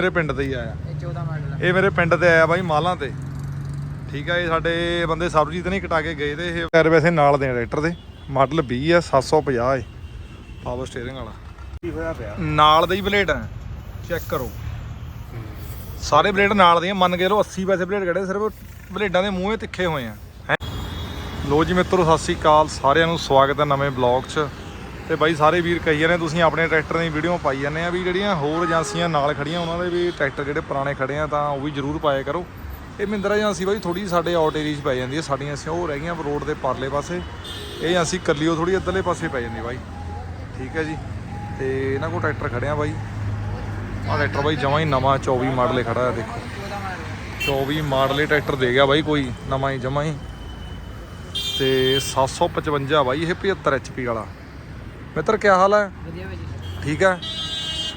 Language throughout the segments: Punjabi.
ਮੇਰੇ ਪਿੰਡ ਤੇ ਹੀ ਆਇਆ। ਇਹ 14 ਮਾਡਲ ਆ। ਇਹ ਮੇਰੇ ਪਿੰਡ ਤੇ ਆਇਆ ਬਾਈ ਮਾਲਾਂ ਤੇ। ਠੀਕ ਆ ਇਹ ਸਾਡੇ ਬੰਦੇ ਸਰਬਜੀਤ ਨਹੀਂ ਕਟਾ ਕੇ ਗਏ ਤੇ ਇਹ ਟਾਇਰ ਵੈਸੇ ਨਾਲ ਦੇ ਟਰੈਕਟਰ ਦੇ। ਮਾਡਲ 20 ਆ 750 ਹੈ ਪਾਵਰ ਸਟੀਅਰਿੰਗ ਵਾਲਾ। ਕੀ ਹੋਇਆ ਪਿਆ? ਨਾਲ ਦੇ ਹੀ ਬਲੇਡ ਆ। ਚੈੱਕ ਕਰੋ। ਸਾਰੇ ਬਲੇਡ ਨਾਲ ਦੇ ਆ ਮੰਨ ਕੇ ਲੋ 80 ਪੈਸੇ ਬਲੇਡ ਕੱਢੇ ਸਿਰਫ ਬਲੇਡਾਂ ਦੇ ਮੂੰਹੇ ਤਿੱਖੇ ਹੋਏ ਆ। ਹੈਂ। ਲੋ ਜੀ ਮਿੱਤਰੋ ਸਤਿ ਸ੍ਰੀ ਅਕਾਲ ਸਾਰਿਆਂ ਨੂੰ ਸਵਾਗਤ ਹੈ ਨਵੇਂ ਬਲੌਗ 'ਚ। ਤੇ ਬਾਈ ਸਾਰੇ ਵੀਰ ਕਹੀ ਜਾਂਦੇ ਤੁਸੀਂ ਆਪਣੇ ਟਰੈਕਟਰ ਦੀ ਵੀਡੀਓ ਪਾਈ ਜਾਂਦੇ ਆ ਵੀ ਜਿਹੜੀਆਂ ਹੋਰ ਏਜੰਸੀਆਂ ਨਾਲ ਖੜੀਆਂ, ਉਹਨਾਂ ਦੇ ਵੀ ਟਰੈਕਟਰ ਜਿਹੜੇ ਪੁਰਾਣੇ ਖੜੇ ਆ ਤਾਂ ਉਹ ਵੀ ਜ਼ਰੂਰ ਪਾਇਆ ਕਰੋ। ਇਹ ਮਹਿੰਦਰਾ ਏਜੰਸੀ ਬਾਈ ਥੋੜੀ ਸਾਡੇ ਆਊਟ ਏਰੀਆ 'ਚ ਪੈ ਜਾਂਦੀ ਹੈ ਸਾਡੀਆਂ ਅਸੀਂ ਉਹ ਰਹਿ ਗਈਆਂ ਰੋਡ ਦੇ ਪਰਲੇ ਪਾਸੇ। ਇਹ ਏਜੰਸੀ ਕੱਲੀਓ ਥੋੜੀ ਇੱਧਰਲੇ ਪਾਸੇ ਪੈ ਜਾਂਦੀ ਬਾਈ। ਠੀਕ ਹੈ ਜੀ। ਤੇ ਇਹਨਾਂ ਕੋਲ ਟਰੈਕਟਰ ਖੜਿਆ ਬਾਈ। ਆਹ ਟਰੈਕਟਰ ਬਾਈ ਜਮਾਂ ਹੀ ਨਵਾਂ 24 ਮਾਡਲ ਹੀ ਖੜਾ ਹੈ ਦੇਖੋ। 14 ਮਾਡਲ 24 ਮਾਡਲ ਹੀ ਟਰੈਕਟਰ ਦੇ ਗਿਆ ਬਾਈ ਕੋਈ, ਨਵਾਂ ਹੀ, ਜਮਾਂ ਹੀ। ਤੇ 755 ਬਾਈ, ਇਹ 75 HP ਵਾਲਾ। ਮਿੱਤਰ ਕੀ ਹਾਲ ਹੈ? ਵਧੀਆ ਭਾਜੀ ਠੀਕ ਹੈ।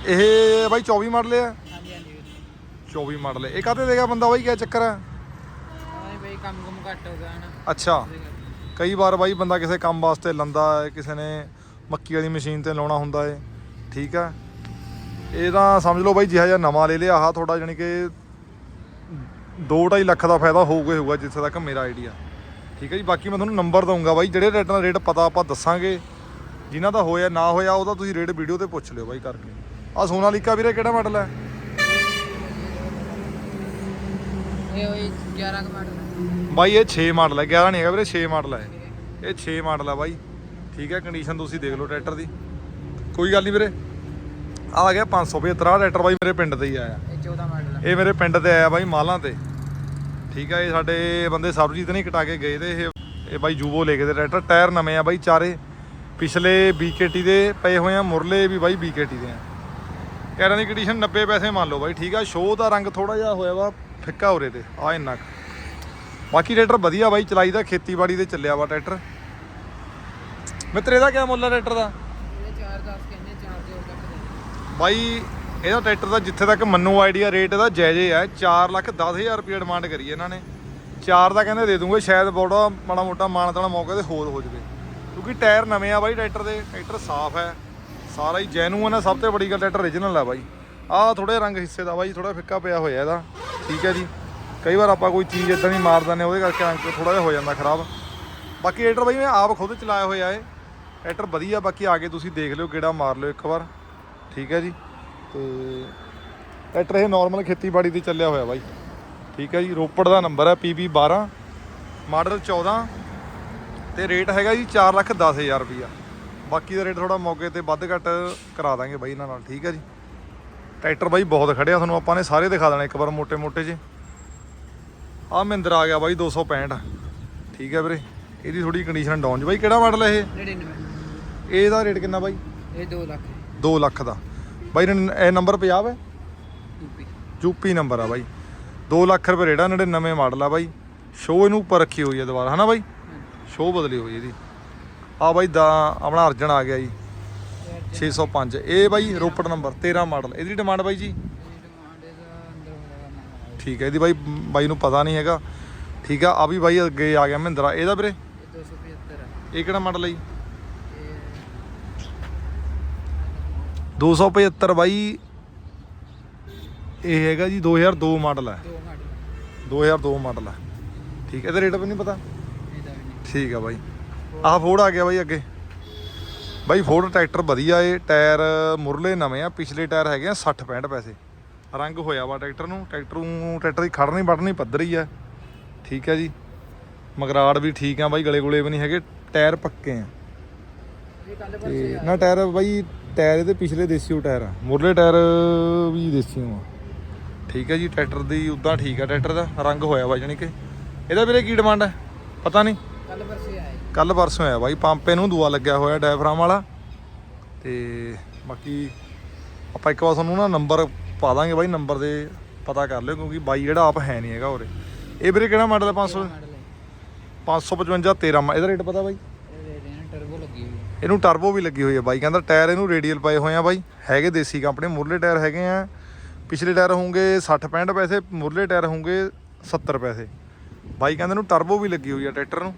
ਇਹ ਬਾਈ 24 ਮਾਡਲ ਹੈ? ਹਾਂਜੀ ਹਾਂਜੀ ਵੀਰ 24 ਮਾਡਲ ਇਹ ਕਾਹਤੇ ਦੇਗਾ ਬੰਦਾ ਬਾਈ ਕੀ ਚੱਕਰ ਹੈ? ਹਾਂ ਬਈ ਕੰਮ ਕੁਮ ਘੱਟ ਹੋ ਗਿਆ ਹਨਾ। ਅੱਛਾ। ਕਈ ਵਾਰ ਬਾਈ ਬੰਦਾ ਕਿਸੇ ਕੰਮ ਵਾਸਤੇ ਲੰਦਾ ਹੈ ਕਿਸੇ ਨੇ ਮੱਕੀ ਵਾਲੀ ਮਸ਼ੀਨ ਤੇ ਲਾਉਣਾ ਹੁੰਦਾ ਹੈ। ਠੀਕ ਹੈ। ਇਹ ਤਾਂ ਸਮਝ ਲਓ ਬਾਈ ਜਿਹਾ ਜਿਹਾ ਨਵਾਂ ਲੈ ਲਿਆ ਆਹ ਤੁਹਾਡਾ ਜਾਨੀ ਕਿ 2.5 ਲੱਖ ਦਾ ਫਾਇਦਾ ਹੋਊਗਾ ਹੋਊਗਾ ਜਿੱਥੇ ਤੱਕ ਮੇਰਾ ਆਈਡੀਆ ਠੀਕ ਹੈ ਜੀ ਬਾਕੀ ਮੈਂ ਤੁਹਾਨੂੰ ਨੰਬਰ ਦਊਂਗਾ ਬਾਈ ਜਿਹੜੇ ਰੇਟਾਂ ਦਾ ਰੇਟ ਪਤਾ ਆਪਾਂ ਦੱਸਾਂਗੇ। ਜਿਨ੍ਹਾਂ ਦਾ ਹੋਇਆ ਨਾ ਹੋਇਆ ਉਹਦਾ ਤੁਸੀਂ ਰੇਟ ਵੀਡੀਓ ਤੇ ਪੁੱਛ ਲਿਓ ਬਾਈ ਕਰਕੇ। ਆ ਸੋਨਾਲੀਕਾ ਵੀਰੇ ਕਿਹੜਾ ਮਾਡਲ ਹੈ? ਇਹ ਹੋਈ 11 ਕੁ ਮਾਡਲ। ਬਾਈ ਇਹ 6 ਮਾਡਲ ਹੈ। 11 ਨਹੀਂ ਹੈਗਾ ਵੀਰੇ 6 ਮਾਡਲ ਹੈ। ਇਹ 6 ਮਾਡਲ ਹੈ ਬਾਈ। ਠੀਕ ਹੈ ਕੰਡੀਸ਼ਨ ਤੁਸੀਂ ਦੇਖ ਲਓ ਟਰੈਕਟਰ ਦੀ। ਕੋਈ ਗੱਲ ਨਹੀਂ ਵੀਰੇ। ਆ ਗਿਆ 575 ਆ ਟਰੈਕਟਰ ਬਾਈ ਮੇਰੇ ਪਿੰਡ ਤੇ ਹੀ ਆਇਆ। ਇਹ 14 ਮਾਡਲ ਆ। ਇਹ ਮੇਰੇ ਪਿੰਡ ਤੇ ਆਇਆ ਬਾਈ ਮਾਲਾਂ ਤੇ। ਠੀਕ ਹੈ ਇਹ ਸਾਡੇ ਬੰਦੇ ਸਰਬਜੀਤ ਨਹੀਂ ਕਟਾ ਕੇ ਗਏ ਤੇ ਇਹ ਇਹ ਬਾਈ ਜੂਬੋ ਲੈ ਕੇ ਤੇ ਟਰੈਕਟਰ ਟਾਇਰ ਨਵੇਂ ਆ ਬਾਈ ਚਾਰੇ। ਪਿਛਲੇ BKT ਦੇ ਪਏ ਹੋਏ ਆ ਮੁਰਲੇ ਵੀ ਬਾਈ BKT ਦੇ ਆ। ਟਾਇਰਾਂ ਦੀ ਕੰਡੀਸ਼ਨ 90 ਪੈਸੇ ਮੰਨ ਲਓ ਬਾਈ ਠੀਕ ਆ ਸ਼ੋਅ ਦਾ ਰੰਗ ਥੋੜਾ ਜਿਹਾ ਹੋਇਆ ਵਾ ਫਿੱਕਾ ਉਰੇ ਤੇ ਆ ਇੰਨਾ ਕੁ। ਬਾਕੀ ਟਰੈਕਟਰ ਵਧੀਆ ਬਾਈ ਚਲਾਈ ਦਾ ਖੇਤੀਬਾੜੀ ਤੇ ਚੱਲਿਆ ਵਾ ਟਰੈਕਟਰ ਮਿੱਤਰ ਇਹਦਾ ਕਿਆ ਮੁੱਲ ਆ ਟਰੈਕਟਰ ਦਾ? ਇਹਦੇ 4 10 ਕਹਿੰਦੇ 4 ਦੇ ਹੋਰ ਤੱਕ ਦੇ ਬਾਈ ਇਹਦਾ ਟਰੈਕਟਰ ਦਾ ਜਿੱਥੇ ਤੱਕ ਮੰਨੂ ਆਈਡੀਆ ਰੇਟ ਇਹਦਾ ਜਾਇਜ਼ੇ ਹੈ 4 ਲੱਖ 10000 ਰੁਪਏ ਡਿਮਾਂਡ ਕਰੀ ਇਹਨਾਂ ਨੇ। 4 ਦਾ ਕਹਿੰਦੇ ਦੇ ਦੂੰਗੇ ਸ਼ਾਇਦ ਬੋੜਾ ਮਾੜਾ ਮੋਟਾ ਮਾਨਤਾਣਾ ਮੌਕੇ ਤੇ ਹੋਰ ਹੋ ਜਵੇ। ਕਿਉਂਕਿ ਟਾਇਰ ਨਵੇਂ ਆ ਬਾਈ ਟਰੈਕਟਰ ਦੇ, ਟਰੈਕਟਰ ਸਾਫ਼ ਹੈ। ਸਾਰਾ ਹੀ ਜੈਨੂਅਨ ਹੈ ਸਭ ਤੋਂ ਵੱਡੀ ਗੱਲ ਟਰੈਕਟਰ origignal ਹੈ ਬਾਈ। ਆਹ ਥੋੜੇ ਰੰਗ ਹਿੱਸੇ ਦਾ ਬਾਈ ਥੋੜਾ ਫਿੱਕਾ ਪਿਆ ਹੋਇਆ ਇਹਦਾ। ਠੀਕ ਹੈ ਜੀ। ਕਈ ਵਾਰ ਆਪਾਂ ਕੋਈ ਚੀਜ਼ ਇਦਾਂ ਦੀ ਮਾਰ ਦਿੰਦੇ ਉਹਦੇ ਕਰਕੇ ਰੰਗ ਥੋੜਾ ਜਿਹਾ ਹੋ ਜਾਂਦਾ ਖਰਾਬ। ਬਾਕੀ ਟਰੈਕਟਰ ਬਾਈ ਮੈਂ ਆਪ ਖੁਦ ਚਲਾਇਆ ਹੋਇਆ ਏ ਟਰੈਕਟਰ ਵਧੀਆ, ਬਾਕੀ ਆ ਕੇ ਤੁਸੀਂ ਦੇਖ ਲਿਓ ਕਿਹੜਾ ਮਾਰ ਲਿਓ ਇੱਕ ਵਾਰ। ਠੀਕ ਹੈ ਜੀ। ਤੇ ਟਰੈਕਟਰ ਇਹ ਨਾਰਮਲ ਖੇਤੀਬਾੜੀ ਤੇ ਚੱਲਿਆ ਹੋਇਆ ਬਾਈ। ਠੀਕ ਹੈ ਜੀ। ਰੋਪੜ ਦਾ ਨੰਬਰ ਹੈ PB 12 ਮਾਡਲ 14 ਤੇ ਰੇਟ ਹੈਗਾ ਜੀ 4 ਲੱਖ 10000 ਰੁਪਇਆ ਬਾਕੀ ਦਾ ਰੇਟ ਥੋੜਾ ਮੌਕੇ ਤੇ ਵੱਧ ਘੱਟ ਕਰਾ ਦਾਂਗੇ ਬਾਈ ਇਹਨਾਂ ਨਾਲ ਠੀਕ ਹੈ ਜੀ। ਟਰੈਕਟਰ ਬਾਈ ਬਹੁਤ ਖੜਿਆ ਤੁਹਾਨੂੰ ਆਪਾਂ ਨੇ ਸਾਰੇ ਦਿਖਾ ਦੇਣਾ ਇੱਕ ਵਾਰ ਮੋਟੇ ਮੋਟੇ ਜੀ। ਆ ਮਹਿੰਦਰ ਆ ਗਿਆ ਬਾਈ 265 ਠੀਕ ਹੈ ਵੀਰੇ ਇਹਦੀ ਥੋੜੀ ਕੰਡੀਸ਼ਨ ਡਾਊਨ ਜੀ। ਬਾਈ ਕਿਹੜਾ ਮਾਡਲ ਹੈ ਇਹ? 99 ਇਹਦਾ ਰੇਟ ਕਿੰਨਾ ਬਾਈ? ਇਹ 2 ਲੱਖ। ਦੋ ਲੱਖ ਦਾ। ਬਾਈ ਇਹ ਨੰਬਰ ਪੰਜਾਬ ਹੈ? ਯੂਪੀ। ਯੂਪੀ ਨੰਬਰ ਆ ਬਾਈ। 2 ਲੱਖ ਰੁਪਏ ਰੇਟ ਆ 99 ਮਾਡਲ ਆ ਬਾਈ। ਸ਼ੋ ਇਹਨੂੰ ਉੱਪਰ ਰੱਖੀ ਹੋਈ ਹੈ ਦੁਬਾਰਾ ਹਨਾ ਬਾਈ? ਸ਼ੋਅ ਬਦਲੀ ਹੋਈ ਇਹਦੀ। ਆ ਬਾਈ ਦਾ ਆਪਣਾ ਅਰਜਨ ਆ ਗਿਆ ਜੀ। 605 ਇਹ ਬਾਈ ਰੋਪੜ ਨੰਬਰ 13 ਮਾਡਲ। ਇਹਦੀ ਡਿਮਾਂਡ ਬਾਈ ਜੀ? ਠੀਕ ਹੈ ਇਹਦੀ ਬਾਈ ਬਾਈ ਨੂੰ ਪਤਾ ਨਹੀਂ ਹੈਗਾ। ਠੀਕ ਆ ਆ ਵੀ ਬਾਈ ਅੱਗੇ ਆ ਗਿਆ ਮਹਿੰਦਰਾ। ਇਹਦਾ ਵੀਰੇ? ਇਹ 275 ਆ ਇਹ ਕਿਹੜਾ ਮਾਡਲ ਹੈ ਜੀ? ਇਹ 275 ਬਾਈ ਇਹ ਹੈਗਾ ਜੀ 2002 ਮਾਡਲ ਹੈ। 2 ਮਾਡਲ। 2002 ਮਾਡਲ ਹੈ। ਠੀਕ ਹੈ ਇਹਦਾ ਰੇਟ ਵੀ ਨਹੀਂ ਪਤਾ? ਠੀਕ ਆ ਬਾਈ। ਆਹ ਫੋੜ ਆ ਗਿਆ ਬਾਈ ਅੱਗੇ। ਬਾਈ ਫੋਰਡ ਟਰੈਕਟਰ ਵਧੀਆ ਏ, ਟਾਇਰ ਮੁਰਲੇ ਨਵੇਂ ਆ, ਪਿਛਲੇ ਟਾਇਰ ਹੈਗੇ ਆ 60 65 ਪੈਸੇ। ਰੰਗ ਹੋਇਆ ਵਾ ਟਰੈਕਟਰ ਨੂੰ ਟਰੈਕਟਰ ਨੂੰ ਟਰੈਕਟਰ ਦੀ ਖੜਨੀ ਵੜਨੀ ਪੱਧਰੀ ਆ। ਠੀਕ ਆ ਜੀ। ਮਗਰਾੜ ਵੀ ਠੀਕ ਆ ਬਾਈ, ਗਲੇ ਗੁਲੇ ਵੀ ਨਹੀਂ ਹੈਗੇ, ਟਾਇਰ ਪੱਕੇ ਆ। ਇਹ ਤੇ ਨਾ ਟਾਇਰ ਬਾਈ, ਟਾਇਰ ਇਹਦੇ ਪਿਛਲੇ ਦੇਸੀ ਟਾਇਰ ਆ। ਮੁਰਲੇ ਟਾਇਰ ਵੀ ਦੇਸੀ ਆ। ਠੀਕ ਹੈ ਜੀ, ਟਰੈਕਟਰ ਦੀ ਉਦਾਂ ਠੀਕ ਆ, ਟਰੈਕਟਰ ਦਾ ਰੰਗ ਹੋਇਆ ਵਾ ਜਾਨੀ ਕਿ। ਇਹਦਾ ਵੀਰੇ ਕੀ ਡਿਮਾਂਡ ਹੈ ਪਤਾ ਨਹੀਂ। ਕੱਲ ਪਰਸੇ ਆਏ ਕੱਲ ਪਰਸੋਂ ਆਇਆ ਬਾਈ ਪੰਪ ਇਹਨੂੰ ਦੂਆ ਲੱਗਿਆ ਹੋਇਆ ਡਾਇਫਰਾਮ ਵਾਲਾ। ਤੇ ਬਾਕੀ ਆਪਾਂ ਇੱਕ ਵਾਰ ਤੁਹਾਨੂੰ ਨਾ ਨੰਬਰ ਪਾ ਦਾਂਗੇ ਬਾਈ ਨੰਬਰ ਦੇ ਪਤਾ ਕਰ ਲਿਓ ਕਿਉਂਕਿ ਬਾਈ ਜਿਹੜਾ ਆਪ ਹੈ ਨਹੀਂ ਹੈਗਾ ਉਰੇ। ਇਹ ਵੀਰੇ ਕਿਹੜਾ ਮਾਡਲ ਹੈ? 500 ਮਾਡਲ ਹੈ 555 13 ਮਾ- ਇਹਦਾ ਰੇਟ ਪਤਾ ਬਾਈ? ਇਹਨੂੰ ਟਰਬੋ ਵੀ ਲੱਗੀ ਹੋਈ ਹੈ ਬਾਈ। ਕਹਿੰਦਾ ਟਾਇਰ ਇਹਨੂੰ ਰੇਡੀਅਲ ਪਏ ਹੋਏ ਆ ਬਾਈ। ਹੈਗੇ ਦੇਸੀ ਕੰਪਨੀ ਮੁਰਲੇ ਟਾਇਰ ਹੈਗੇ ਆ। ਪਿਛਲੇ ਟਾਇਰ ਹੋਣਗੇ 60 65 ਪੈਸੇ ਮੁਰਲੇ ਟਾਇਰ ਹੋਣਗੇ 70 ਪੈਸੇ। ਬਾਈ ਕਹਿੰਦੇ ਇਹਨੂੰ ਟਰਬੋ ਵੀ ਲੱਗੀ ਹੋਈ ਆ ਟਰੈਕਟਰ ਨੂੰ।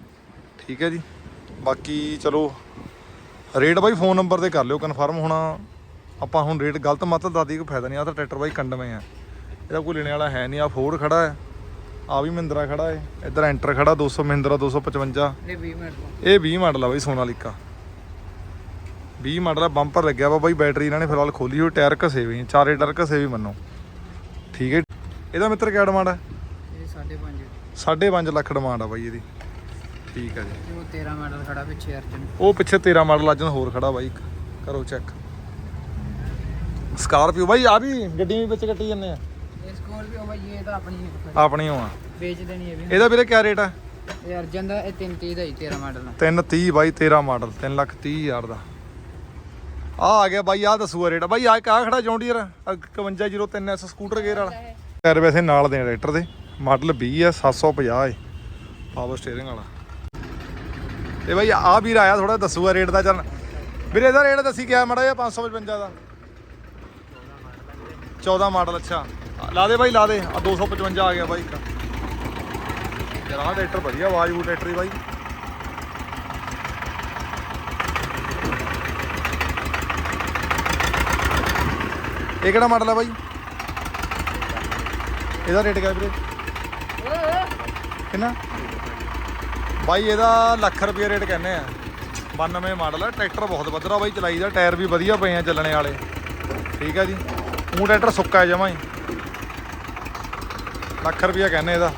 ਠੀਕ ਹੈ ਜੀ। ਬਾਕੀ ਚਲੋ ਰੇਟ ਬਾਈ ਫੋਨ ਨੰਬਰ ਤੇ ਕਰ ਲਿਓ ਕਨਫਰਮ ਹੋਣਾ। ਆਪਾਂ ਹੁਣ ਰੇਟ ਗਲਤ ਮਤ ਦਾਦੀ ਕੋਈ ਫਾਇਦਾ ਨਹੀਂ ਆ ਤਾਂ ਟਰੈਕਟਰ ਬਾਈ ਕੰਡਵੇਂ ਆ। ਇਹਦਾ ਕੋਈ ਲੈਣੇ ਵਾਲਾ ਹੈ ਨਹੀਂ ਆ ਫੋਰਡ ਖੜਾ ਹੈ ਆ ਵੀ ਮਹਿੰਦਰਾ ਖੜਾ ਹੈ ਇੱਧਰ ਐਂਟਰ ਖੜਾ 200 ਮਹਿੰਦਰਾ 255 ਇਹ 20 ਮਿੰਟ ਤੋਂ ਇਹ 20 ਮਾਡਲ ਆ ਬਾਈ ਸੋਨਾਲੀਕਾ 20 ਮਾਡਲ ਆ ਬੰਪਰ ਲੱਗਿਆ ਵਾ ਬਾਈ ਬੈਟਰੀ ਇਹਨਾਂ ਨੇ ਫਿਲਹਾਲ ਖੋਲੀ ਹੋਈ ਟਾਇਰ ਘਸੇ ਵੀ ਚਾਰੇ ਟਾਇਰ ਘਸੇ ਵੀ ਮੰਨੋ। ਠੀਕ ਹੈ ਇਹਦਾ ਮਿੱਤਰ ਕਿਆ ਡਿਮਾਂਡ ਹੈ ਇਹ 5.5 5.5 ਲੱਖ ਡਿਮਾਂਡ ਆ ਬਾਈ ਇਹਦੀ। ਠੀਕ ਹੈ ਜੀ। ਉਹ 13 ਮਾਡਲ ਖੜਾ ਪਿੱਛੇ ਅਰਜਨ। ਉਹ ਪਿੱਛੇ 13 ਮਾਡਲ ਅੱਜ ਹੋਰ ਖੜਾ ਬਾਈ ਇੱਕ ਕਰੋ ਚੈੱਕ ਸਕਾਰਪੀਓ ਬਾਈ ਆ ਵੀ ਗੱਡੀਆਂ ਵੀ ਵਿੱਚ ਕੱਟੀ ਜਾਂਦੇ ਆ। ਇਹ ਸਕੋਰਪੀਓ ਭਾਈ ਇਹ ਤਾਂ ਆਪਣੀ ਹੈ। ਆਪਣੀ ਉਹ ਆ ਵੇਚ ਦੇਣੀ ਹੈ ਵੀ। ਇਹਦਾ ਵੀਰੇ ਕਿਆ ਰੇਟ ਆ? ਇਹ ਅਰਜਨ ਦਾ ਇਹ 330 ਦਾ ਹੀ 13 ਮਾਡਲ 330 ਬਾਈ 13 ਮਾਡਲ 3 ਲੱਖ 30 ਹਜ਼ਾਰ ਦਾ। ਆ ਆ ਗਿਆ ਬਾਈ ਆ ਦੱਸੂਆ ਰੇਟ ਬਾਈ ਆ ਕਾ ਖੜਾ John Deere 5103S scooter gear ਵਾਲਾ। ਟਾਇਰ ਵੈਸੇ ਨਾਲ ਦੇ ਟਰੈਕਟਰ ਦੇ। ਮਾਡਲ 20 ਆ 750 ਏ। ਪਾਵਰ ਸਟੀਅਰਿੰਗ ਵਾਲਾ। ਤੇ ਬਾਈ ਆ ਵੀਰ ਆਇਆ ਥੋੜਾ ਦੱਸੂਗਾ ਰੇਟ ਦਾ ਚੱਲ। ਵੀਰੇ, ਇਹਦਾ ਰੇਟ ਦੱਸੀ ਕਿਆ, ਮੜਾ ਜਿਹਾ 555 ਦਾ। 14 ਮਾਡਲ, ਅੱਛਾ। ਲਾ ਦੇ ਬਾਈ, ਲਾ ਦੇ। ਆ 255 ਆ ਗਿਆ ਬਾਈ ਇੱਕ। ਯਾਰ ਟਰੈਕਟਰ ਵਧੀਆ, ਆਵਾਜ਼ ਉਹ ਟਰੈਕਟਰ ਦੀ ਬਾਈ। ਇਹ ਕਿਹੜਾ ਮਾਡਲ ਹੈ ਬਾਈ? ਇਹਦਾ ਰੇਟ ਕਿਆ ਵੀਰੇ? ਕਿੰਨਾ? ਬਾਈ ਇਹਦਾ ਲੱਖ ਰੁਪਏ ਰੇਟ ਕਹਿੰਦੇ ਆ। 92 ਮਾਡਲ ਹੈ ਟਰੈਕਟਰ ਬਹੁਤ ਵਧੀਆ ਬਾਈ ਚਲਾਈ ਦਾ ਟਾਇਰ ਵੀ ਵਧੀਆ ਪਏ ਆ ਚੱਲਣੇ ਵਾਲੇ। ਠੀਕ ਹੈ ਜੀ। ਉਹ ਟਰੈਕਟਰ ਸੁੱਕਾ ਹੈ ਜਮਾ ਹੀ। ਲੱਖ ਰੁਪਏ ਕਹਿੰਦੇ ਇਹਦਾ।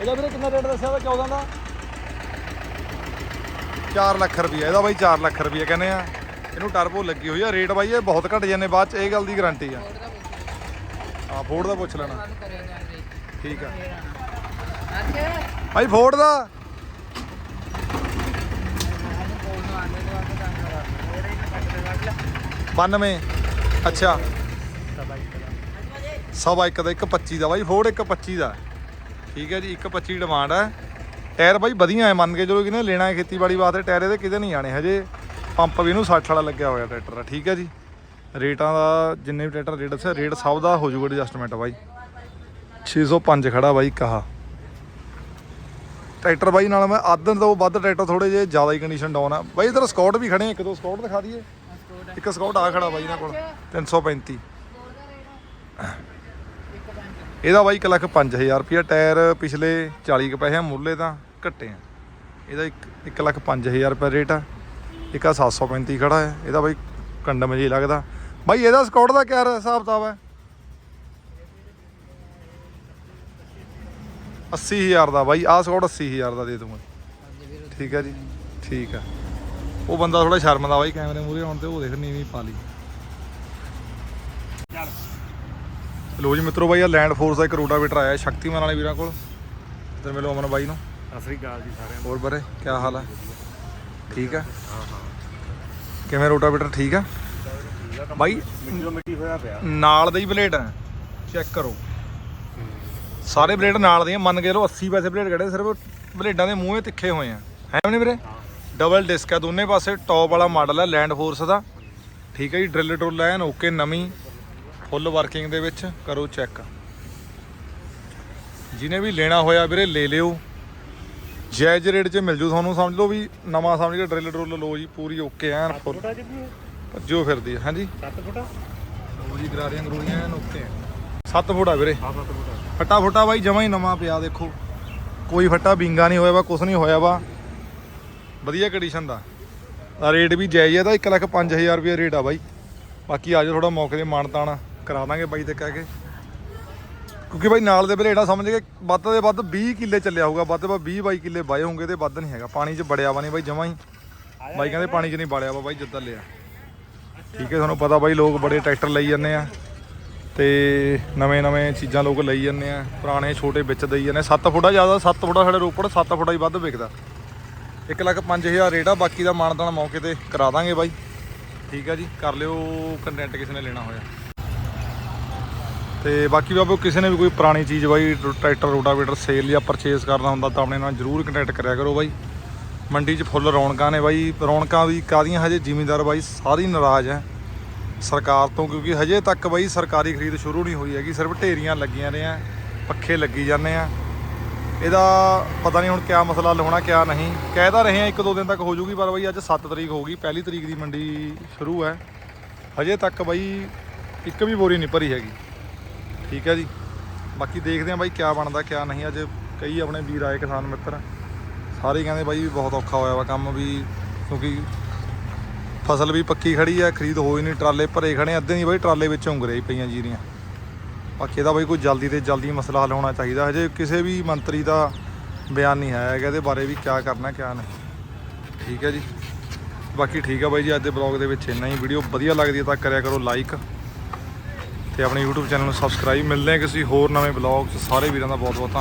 ਇਹਦਾ ਵੀਰੇ ਕਿੰਨਾ ਰੇਟ ਦੱਸਿਆ ਵਾ 14 ਦਾ? 4 ਲੱਖ ਰੁਪਏ ਇਹਦਾ ਬਾਈ 4 ਲੱਖ ਰੁਪਏ ਕਹਿੰਦੇ ਆ। ਇਹਨੂੰ ਟਰਬੋ ਲੱਗੀ ਹੋਈ ਆ ਰੇਟ ਬਾਈ ਇਹ ਬਹੁਤ ਘਟ ਜਾਂਦੇ ਬਾਅਦ ਚ ਇਹ ਗੱਲ ਦੀ ਗਾਰੰਟੀ ਆ। ਆ ਫੋਰਡ ਦਾ ਪੁੱਛ ਲੈਣਾ। ਠੀਕ ਆ। ਬਾਈ ਫੋਰਡ ਦਾ ਇਹਨੂੰ ਕੋਲ ਨੂੰ ਆਂਦੇ ਤੇ ਵਾਸਤੇ ਕੰਮ ਕਰਾ ਇਹਦੇ ਹੀ ਕੱਟ ਦੇ ਵੱਢ ਲੈ 92 ਅੱਛਾ। ਸਵਾ ਇੱਕ ਦਾ 125 ਦਾ। ਬਾਈ ਫੋਰਡ 125 ਦਾ। ਠੀਕ ਹੈ ਜੀ 125 ਡਿਮਾਂਡ ਹੈ। ਟਾਇਰ ਬਾਈ ਵਧੀਆ ਹੈ, ਮੰਨ ਕੇ ਚਲੋ ਕਿਨੇ ਲੈਣਾ ਹੈ ਖੇਤੀਬਾੜੀ ਵਾਸਤੇ ਟਾਇਰ ਇਹਦੇ ਕਿਤੇ ਨਹੀਂ ਆਣੇ ਹਜੇ। ਪੰਪ ਵੀ ਇਹਨੂੰ 60 ਵਾਲਾ ਲੱਗਿਆ ਹੋਇਆ ਟਰੈਕਟਰ ਦਾ ਠੀਕ ਹੈ ਜੀ। ਰੇਟਾਂ ਦਾ ਜਿੰਨੇ ਵੀ ਟਰੈਕਟਰ ਰੇਟ ਦੱਸਿਆ, ਰੇਟ ਸਭ ਦਾ ਹੋ ਜਾਊਗਾ ਐਡਜਸਟਮੈਂਟ ਬਾਈ। 605 ਖੜਾ ਬਾਈ ਕਹਾ ਟਰੈਕਟਰ ਬਾਈ ਨਾਲ ਮੈਂ ਅੱਧ ਤੋਂ ਵੱਧ ਟਰੈਕਟਰ ਥੋੜੇ ਜਿਹੇ ਜ਼ਿਆਦਾ ਹੀ ਕੰਡੀਸ਼ਨ ਡਾਊਨ ਆ। ਬਾਈ ਇਧਰ ਸਕਾਟ ਵੀ ਖੜੇ ਇੱਕ ਦੋ ਸਕਾਟ ਦਿਖਾ ਦਈਏ। ਇੱਕ ਸਕਾਟ ਆ ਖੜਾ ਬਾਈ ਇਹਨਾਂ ਕੋਲ 335 ਇਹਦਾ ਬਾਈ 1 ਲੱਖ 5000 ਰੁਪਿਆ ਟਾਇਰ ਪਿਛਲੇ 40 ਕੁ ਪੈਸੇ ਆ, ਮੁੱਲੇ ਤਾਂ ਘੱਟੇ ਆ। ਇਹਦਾ 1 ਲੱਖ 5000 ਰੁਪਏ ਰੇਟ ਆ। ਇੱਕ ਆ 735 ਖੜਾ ਹੈ ਇਹਦਾ ਬਾਈ ਕੰਡਮ ਜੀ ਲੱਗਦਾ। ਬਾਈ ਇਹਦਾ ਸਕਾਟ ਦਾ ਕਿਆ ਹਿਸਾਬ ਕਿਤਾਬ ਹੈ 80000 ਦਾ। ਬਾਈ ਆਹ ਸਕਾਟ 80000 ਦਾ ਦੇ ਦੂੰਗਾ। ਠੀਕ ਹੈ ਜੀ। ਠੀਕ ਆ। ਉਹ ਬੰਦਾ ਥੋੜਾ ਸ਼ਰਮਦਾ ਬਾਈ ਕੈਮਰੇ ਮੂਰੇ ਆਉਣ ਤੇ ਉਹ ਦੇਖ ਨੀਵੀਂ ਪਾ ਲਈ। ਲੋ ਜੀ ਮਿੱਤਰੋ ਬਾਈ ਆ ਲੈਂਡ ਫੋਰਸ ਦਾ ਇੱਕ ਰੋਟਾਵੇਟਰ ਆਇਆ ਸ਼ਕਤੀਮਾਨ ਵਾਲੇ ਵੀਰਾਂ ਕੋਲ। ਇੱਧਰ ਮਿਲੋ ਅਮਨ ਬਾਈ ਨੂੰ। ਸਤਿ ਸ੍ਰੀ ਅਕਾਲ ਜੀ ਸਾਰਿਆਂ ਹੋਰ ਬਰੇ ਕੀ ਹਾਲ ਹੈ ਠੀਕ ਆ? ਕਿਵੇਂ ਰੋਟਾਵੇਟਰ ਠੀਕ ਆ? ਬਾਈ ਮਿੱਟੀ ਮਿੱਟੀ ਹੋਇਆ ਪਿਆ। ਨਾਲ ਦੇ ਹੀ ਬਲੇਡ ਆ। ਚੈੱਕ ਕਰੋ। ਸਾਰੇ ਬਲੇਡ ਨਾਲ ਦੇ ਆ, ਮੰਨ ਕੇ ਲੋ 80 ਪੈਸੇ ਬਲੇਡ ਕੱਢੇ ਸਿਰਫ ਬਲੇਡਾਂ ਦੇ ਮੂੰਹੇ ਤਿੱਖੇ ਹੋਏ ਆ। ਹੈ ਨਹੀਂ ਵੀਰੇ? ਡਬਲ ਡਿਸਕ ਆ ਦੋਨੇ ਪਾਸੇ ਟੌਪ ਵਾਲਾ ਮਾਡਲ ਆ ਲੈਂਡ ਫੋਰਸ ਦਾ। ਠੀਕ ਹੈ ਜੀ ਡਰਿਲ ਡਰੁੱਲ ਐਨ ਓਕੇ ਨਵੀਂ ਫੁੱਲ ਵਰਕਿੰਗ ਦੇ ਵਿੱਚ ਕਰੋ ਚੈੱਕ ਜਿਹਨੇ ਵੀ ਲੈਣਾ ਹੋਇਆ ਵੀਰੇ ਲੈ ਲਿਓ। ਜਾਇਜ਼ ਰੇਟ 'ਚ ਮਿਲ ਜੂ ਤੁਹਾਨੂੰ ਸਮਝ ਲਓ ਵੀ ਨਵਾਂ ਸਮਝ ਕੇ ਡਰਿਲ ਡਰੁੱਲ ਲਓ ਜੀ ਪੂਰੀ ਓਕੇ ਐਨ ਫੁੱਲ ਭੱਜੋ ਫਿਰਦੀ ਹੈ ਹਾਂਜੀ। 7 ਫੁੱਟਾ? ਲਓ ਜੀ ਗਰਾਰੀਆਂ ਗਰੂਰੀਆਂ ਐਨ ਓਕੇ 7 ਫੁੱਟ ਆ ਵੀਰੇ। ਹਾਂ 7 ਫੁੱਟਾ। ਫੱਟਾ ਫੁੱਟਾ ਬਾਈ ਜਮਾ ਹੀ ਨਵਾਂ ਪਿਆ ਦੇਖੋ। ਕੋਈ ਫੱਟਾ ਬਿੰਗਾ ਨਹੀਂ ਹੋਇਆ ਵਾ ਕੁਛ ਨਹੀਂ ਹੋਇਆ ਵਾ। ਵਧੀਆ ਕੰਡੀਸ਼ਨ ਦਾ। ਰੇਟ ਵੀ ਜਾਇਜ਼ ਹੈ ਤਾਂ 1 ਲੱਖ 5000 ਰੁਪਏ ਰੇਟ ਆ ਬਾਈ। ਬਾਕੀ ਆ ਜਾਓ ਥੋੜਾ ਮੌਕੇ ਦੇ ਮਾਣ ਤਾਣ ਕਰਾ ਦਾਂਗੇ ਬਾਈ ਤੇ ਕਹਿ ਕੇ। ਕਿਉਂਕਿ ਬਾਈ ਨਾਲ ਦੇ ਬਲੇਡਾ ਸਮਝ ਕੇ ਵੱਧ ਦੇ ਵੱਧ 20 ਕਿੱਲੇ ਚੱਲਿਆ ਹੋਊਗਾ, ਵੱਧ ਤੋਂ ਵੱਧ 20 22 ਕਿੱਲੇ ਬਾਏ ਹੋਣਗੇ ਤੇ ਵੱਧ ਨਹੀਂ ਹੈਗਾ। ਪਾਣੀ 'ਚ ਬੜਿਆ ਵਾ ਨਹੀਂ ਬਾਈ ਜਮਾ ਹੀ। ਬਾਈ ਕਹਿੰਦੇ ਪਾਣੀ 'ਚ ਨਹੀਂ ਬਾੜਿਆ ਵਾ ਬਾਈ, ਜਿੱਦਾਂ ਲਿਆ। ਠੀਕ ਹੈ, ਤੁਹਾਨੂੰ ਪਤਾ ਬਾਈ ਲੋਕ ਬੜੇ ਟਰੈਕਟਰ ਲਈ ਜਾਂਦੇ ਆ ਤੇ ਨਵੇਂ ਨਵੇਂ ਚੀਜ਼ਾਂ ਲੋਕ ਲਈ ਜਾਂਦੇ ਆ। ਪੁਰਾਣੇ, ਛੋਟੇ ਵਿੱਚ ਦੇਈ ਜਾਂਦੇ 7 ਫੁੱਟਾ ਜ਼ਿਆਦਾ 7 ਫੁੱਟਾ ਸਾਡੇ ਰੋਪੜ 7 ਫੁੱਟਾ ਹੀ ਵੱਧ ਵਿਕਦਾ। 1 ਲੱਖ 5000 ਰੇਟ ਆ, ਬਾਕੀ ਦਾ ਮਾਨਦਾਨ ਮੌਕੇ ਤੇ ਕਰਾ ਦਾਂਗੇ ਬਾਈ। ਠੀਕ ਆ ਜੀ, ਕਰ ਲਿਓ ਕੰਟੈਂਟ ਕਿਸੇ ਨੇ ਲੈਣਾ ਹੋਇਆ। ਤੇ ਬਾਕੀ ਬਾਬੂ, ਕਿਸੇ ਨੇ ਵੀ ਕੋਈ ਪੁਰਾਣੀ ਚੀਜ਼ ਬਾਈ ਟਰੈਕਟਰ, ਰੋਟਾਵੇਟਰ ਸੇਲ ਜਾਂ ਪਰਚੇਸ ਕਰਨਾ ਹੁੰਦਾ ਤਾਂ ਆਪਣੇ ਨਾਲ ਜਰੂਰ ਕੰਟੈਕਟ ਕਰਿਆ ਕਰੋ ਬਾਈ। ਮੰਡੀ 'ਚ ਫੁੱਲ ਰੌਣਕਾਂ ਨੇ ਬਾਈ। ਰੌਣਕਾਂ ਵੀ ਕਾਦੀਆਂ ਹਜੇ ਜ਼ਿਮੀਂਦਾਰ ਬਾਈ ਸਾਰੀ ਨਾਰਾਜ਼ ਹੈ। ਸਰਕਾਰ ਤੋਂ, ਕਿਉਂਕਿ ਹਜੇ ਤੱਕ ਬਾਈ ਸਰਕਾਰੀ ਖਰੀਦ ਸ਼ੁਰੂ ਨਹੀਂ ਹੋਈ ਹੈਗੀ, ਸਿਰਫ ਢੇਰੀਆਂ ਲੱਗੀਆਂ ਨੇ ਆ ਪੱਖੇ ਲੱਗੀ ਜਾਂਦੇ ਆ। ਇਹਦਾ ਪਤਾ ਨਹੀਂ ਹੁਣ ਕਿਆ ਮਸਲਾ ਲਾਉਣਾ ਕਿਆ ਨਹੀਂ। ਕਹਿ ਤਾਂ ਰਹੇ ਆ ਇੱਕ ਦੋ ਦਿਨ ਤੱਕ ਹੋ ਜੂਗੀ, ਪਰ ਬਈ ਅੱਜ 7 ਤਰੀਕ ਹੋ ਗਈ, ਪਹਿਲੀ ਤਰੀਕ ਦੀ ਮੰਡੀ ਸ਼ੁਰੂ ਹੈ। ਹਜੇ ਤੱਕ ਬਾਈ ਇੱਕ ਵੀ ਬੋਰੀ ਨਹੀਂ ਭਰੀ ਹੈਗੀ। ਠੀਕ ਹੈ ਜੀ। ਬਾਕੀ ਦੇਖਦੇ ਹਾਂ ਬਾਈ ਕਿਆ ਬਣਦਾ, ਕਿਆ ਨਹੀਂ। ਅੱਜ ਕਈ ਆਪਣੇ ਵੀਰ ਆਏ ਕਿਸਾਨ ਮਿੱਤਰ। ਸਾਰੇ ਕਹਿੰਦੇ ਬਾਈ ਵੀ ਬਹੁਤ ਔਖਾ ਹੋਇਆ ਵਾ ਕੰਮ ਵੀ, ਕਿਉਂਕਿ ਫਸਲ ਵੀ ਪੱਕੀ ਖੜੀ ਆ ਖਰੀਦ ਹੋਈ ਨਹੀਂ, ਟਰਾਲੇ ਭਰੇ ਖੜੇ ਅੱਧੇ ਨਹੀਂ ਬਾਈ, ਟਰਾਲੇ ਵਿੱਚ ਉਂਗਰੇ ਪਈਆਂ ਜੀਰੀਆਂ। ਬਾਕੀ ਇਹਦਾ ਬਾਈ ਕੋਈ ਜਲਦੀ ਤੇ ਜਲਦੀ ਮਸਲਾ ਹੱਲ ਹੋਣਾ ਚਾਹੀਦਾ। ਹਜੇ ਕਿਸੇ ਵੀ ਮੰਤਰੀ ਦਾ ਬਿਆਨ ਨਹੀਂ ਆਇਆ ਹੈਗਾ ਇਹਦੇ ਬਾਰੇ ਵੀ ਕਿਆ ਕਰਨਾ, ਕਿਆ ਨਹੀਂ। ਠੀਕ ਹੈ ਜੀ। ਬਾਕੀ ਠੀਕ ਆ ਬਾਈ ਜੀ, ਅੱਜ ਦੇ ਬਲੌਗ ਦੇ ਵਿੱਚ ਇੰਨਾ ਹੀ। ਵੀਡੀਓ ਵਧੀਆ ਲੱਗਦੀ ਹੈ ਤਾਂ ਕਰਿਆ ਕਰੋ ਲਾਈਕ ਤੇ ਆਪਣੇ YouTube ਚੈਨਲ ਨੂੰ ਸਬਸਕ੍ਰਾਈਬ। ਮਿਲਦੇ ਹਾਂ ਕਿਸੇ ਹੋਰ ਨਵੇਂ ਬਲੌਗ 'ਚ। ਸਾਰੇ ਵੀਰਾਂ ਦਾ ਬਹੁਤ ਬਹੁਤ ਧੰਨਵਾਦ।